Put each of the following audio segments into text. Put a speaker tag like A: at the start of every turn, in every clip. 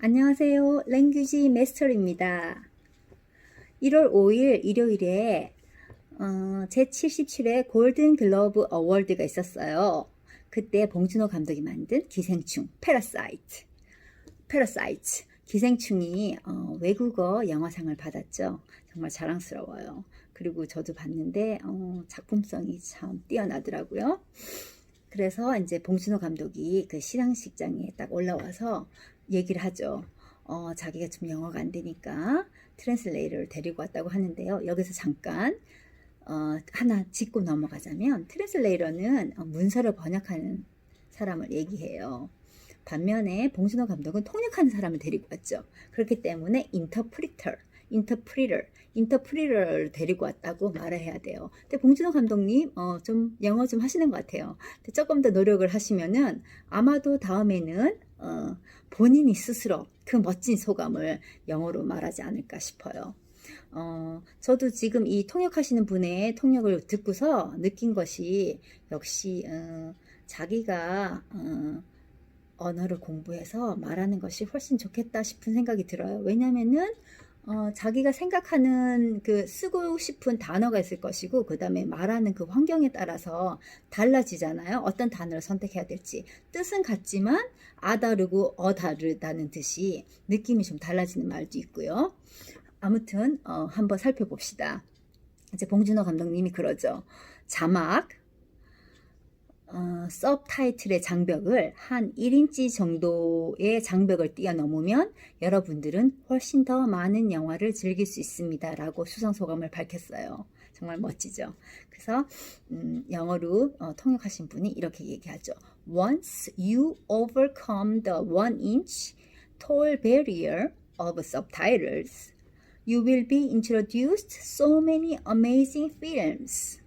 A: 안녕하세요. 랭귀지 메스터입니다. 1월 5일 일요일에 어, 제77회 골든 글러브 어워드가 있었어요. 그때 봉준호 감독이 만든 기생충 패러사이트. 패러사이트. 기생충이 어, 외국어 영화상을 받았죠. 정말 자랑스러워요. 그리고 저도 봤는데 어, 작품성이 참 뛰어나더라고요. 그래서 이제 봉준호 감독이 그 시상식장에 딱 올라와서 얘기를 하죠. 어, 자기가 좀 영어가 안 되니까 트랜슬레이터를 데리고 왔다고 하는데요. 여기서 잠깐 어, 하나 짚고 넘어가자면 트랜슬레이터는 어, 문서를 번역하는 사람을 얘기해요. 반면에 봉준호 감독은 통역하는 사람을 데리고 왔죠. 그렇기 때문에 인터프리터, 인터프리터, 인터프리터를 데리고 왔다고 말을 해야 돼요. 근데 봉준호 감독님 어, 좀 영어 좀 하시는 것 같아요. 조금 더 노력을 하시면은 아마도 다음에는 어, 본인이 스스로 그 멋진 소감을 영어로 말하지 않을까 싶어요. 어, 저도 지금 이 통역하시는 분의 통역을 듣고서 느낀 것이 역시 어, 자기가 어, 언어를 공부해서 말하는 것이 훨씬 좋겠다 싶은 생각이 들어요. 왜냐면은 어, 자기가 생각하는 그 쓰고 싶은 단어가 있을 것이고 그 다음에 말하는 그 환경에 따라서 달라지잖아요. 어떤 단어를 선택해야 될지 뜻은 같지만 아 다르고 어 다르다는 듯이 느낌이 좀 달라지는 말도 있고요. 아무튼 어, 한번 살펴봅시다. 이제 봉준호 감독님이 그러죠. 자막 어, 서브타이틀의 장벽을 한 1인치 정도의 장벽을 뛰어넘으면 여러분들은 훨씬 더 많은 영화를 즐길 수 있습니다. 라고 수상소감을 밝혔어요. 정말 멋지죠. 그래서 음, 영어로 어, 통역하신 분이 이렇게 얘기하죠. Once you overcome the one inch tall barrier of subtitles, you will be introduced so many amazing films.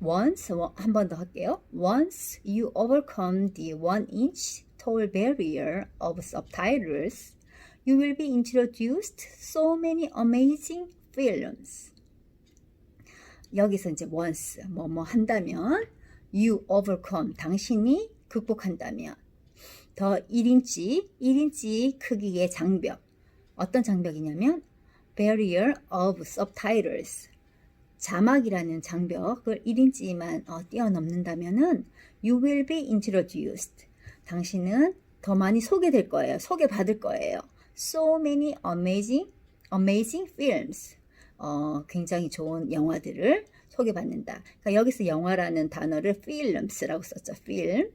A: Once 한 번 더 할게요. Once you overcome the one inch tall barrier of subtitles, you will be introduced so many amazing films. 여기서 이제 once 뭐 뭐 한다면 you overcome 당신이 극복한다면 더 1인치 1인치 크기의 장벽 어떤 장벽이냐면 barrier of subtitles 자막이라는 장벽을 1인치만 어, 뛰어넘는다면은 you will be introduced. 당신은 더 많이 소개될 거예요. 소개받을 거예요. So many amazing, amazing films. 어, 굉장히 좋은 영화들을 소개받는다. 그러니까 여기서 영화라는 단어를 films라고 썼죠. film.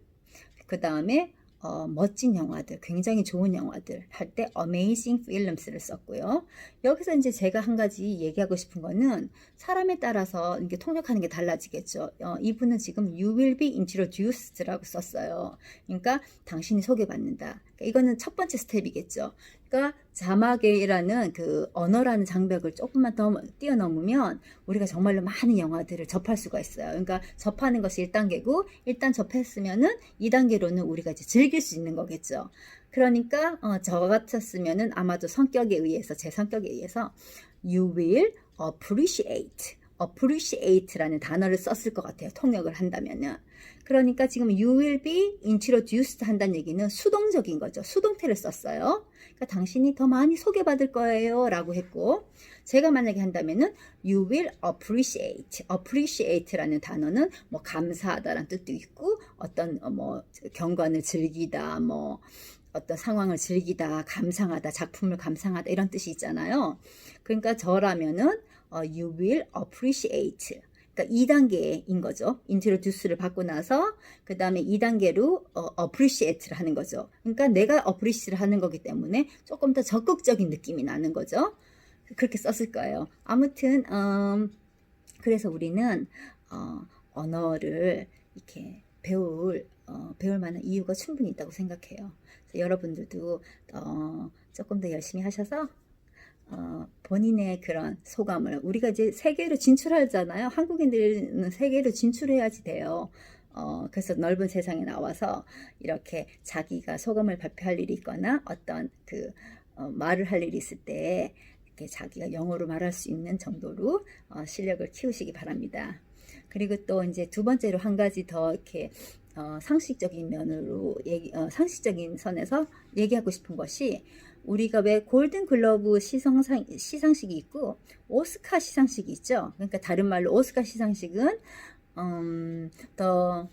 A: 그 다음에 어, 멋진 영화들, 굉장히 좋은 영화들 할 때 amazing films를 썼고요. 여기서 이제 제가 한 가지 얘기하고 싶은 거는 사람에 따라서 이게 통역하는 게 달라지겠죠. 어, 이분은 지금 you will be introduced라고 썼어요. 그러니까 당신이 소개받는다. 그러니까 이거는 첫 번째 스텝이겠죠. 그러니까 자막이라는 그 언어라는 장벽을 조금만 더 뛰어넘으면 우리가 정말로 많은 영화들을 접할 수가 있어요. 그러니까 접하는 것이 1단계고 일단 접했으면은 2단계로는 우리가 이제 즐길 수 있는 거겠죠. 그러니까 어, 저 같았으면은 아마도 성격에 의해서 제 성격에 의해서 you will appreciate appreciate라는 단어를 썼을 것 같아요. 통역을 한다면은. 그러니까 지금 you will be introduced 한다는 얘기는 수동적인 거죠. 수동태를 썼어요. 그러니까 당신이 더 많이 소개받을 거예요. 라고 했고, 제가 만약에 한다면은 you will appreciate. appreciate라는 단어는 뭐 감사하다라는 뜻도 있고, 어떤 어, 뭐 경관을 즐기다, 뭐 어떤 상황을 즐기다, 감상하다, 작품을 감상하다 이런 뜻이 있잖아요. 그러니까 저라면은 어, you will appreciate. 그러니까 2단계인 거죠. introduce를 받고 나서 그 다음에 2단계로 어, appreciate를 하는 거죠. 그러니까 내가 appreciate를 하는 거기 때문에 조금 더 적극적인 느낌이 나는 거죠. 그렇게 썼을 거예요. 아무튼 음, 그래서 우리는 어, 언어를 이렇게 배울 어, 배울 만한 이유가 충분히 있다고 생각해요. 여러분들도 어, 조금 더 열심히 하셔서 어, 본인의 그런 소감을 우리가 이제 세계로 진출하잖아요. 한국인들은 세계로 진출해야지 돼요. 어, 그래서 넓은 세상에 나와서 이렇게 자기가 소감을 발표할 일이 있거나 어떤 그 어, 말을 할 일이 있을 때 이렇게 자기가 영어로 말할 수 있는 정도로 어, 실력을 키우시기 바랍니다. 그리고 또 이제 두 번째로 한 가지 더 이렇게 어, 상식적인 면으로 얘기, 어, 상식적인 선에서 얘기하고 싶은 것이 우리가 왜 골든 글러브 시상상, 시상식이 있고 오스카 시상식이 있죠. 그러니까 다른 말로 오스카 시상식은 음, 더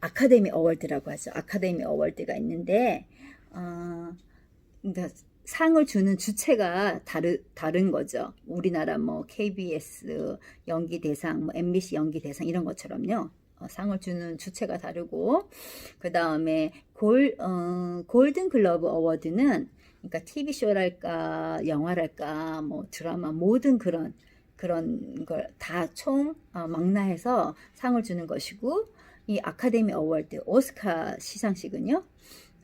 A: 아카데미 어워드라고 하죠. 아카데미 어워드가 있는데 어, 그러니까 상을 주는 주체가 다르, 다른 거죠. 우리나라 뭐 KBS 연기 대상, 뭐 MBC 연기 대상 이런 것처럼요. 어, 상을 주는 주체가 다르고 그 다음에 골 어, 골든 글러브 어워드는 그러니까 TV 쇼랄까 영화랄까 뭐 드라마 모든 그런 그런 걸 다총 망라해서 상을 주는 것이고 이 아카데미 어워드 오스카 시상식은요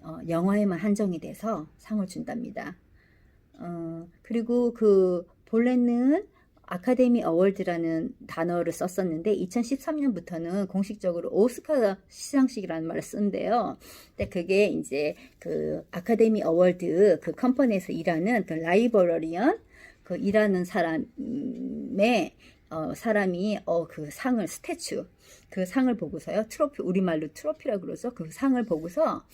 A: 어, 영화에만 한정이 돼서 상을 준답니다. 어, 그리고 그 본래는 아카데미 어워드라는 단어를 썼었는데 2013년부터는 공식적으로 오스카 시상식이라는 말을 쓴대요. 근데 그게 이제 그 아카데미 어워드 그 컴퍼니에서 일하는 그 라이버러리언 그 일하는 사람의 어, 사람이 어, 그 상을 스태츄 그 상을 보고서요 트로피 우리말로 트로피라 그러죠 그 상을 보고서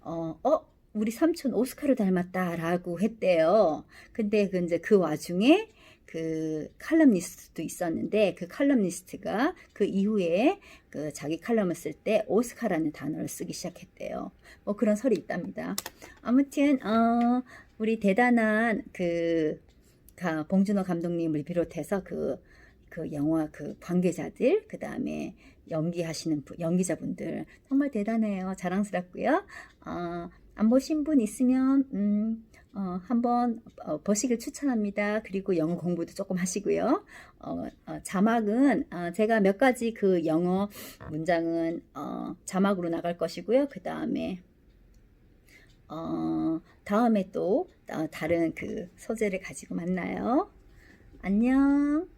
A: 어, 어 우리 삼촌 오스카를 닮았다라고 했대요. 근데 그 이제 그 와중에 그 칼럼니스트도 있었는데 그 칼럼니스트가 그 이후에 그 자기 칼럼을 쓸 때 오스카라는 단어를 쓰기 시작했대요. 뭐 그런 설이 있답니다. 아무튼 어 우리 대단한 그 가- 봉준호 감독님을 비롯해서 그, 그 영화 그 관계자들, 그 다음에 연기하시는 분, 연기자분들 정말 대단해요. 자랑스럽고요. 어, 안 보신 분 있으면 음, 어, 한번 어, 보시길 추천합니다. 그리고 영어 공부도 조금 하시고요. 어, 어, 자막은 어, 제가 몇 가지 그 영어 문장은 어, 자막으로 나갈 것이고요. 그 다음에 어, 다음에 또 어, 다른 그 소재를 가지고 만나요. 안녕.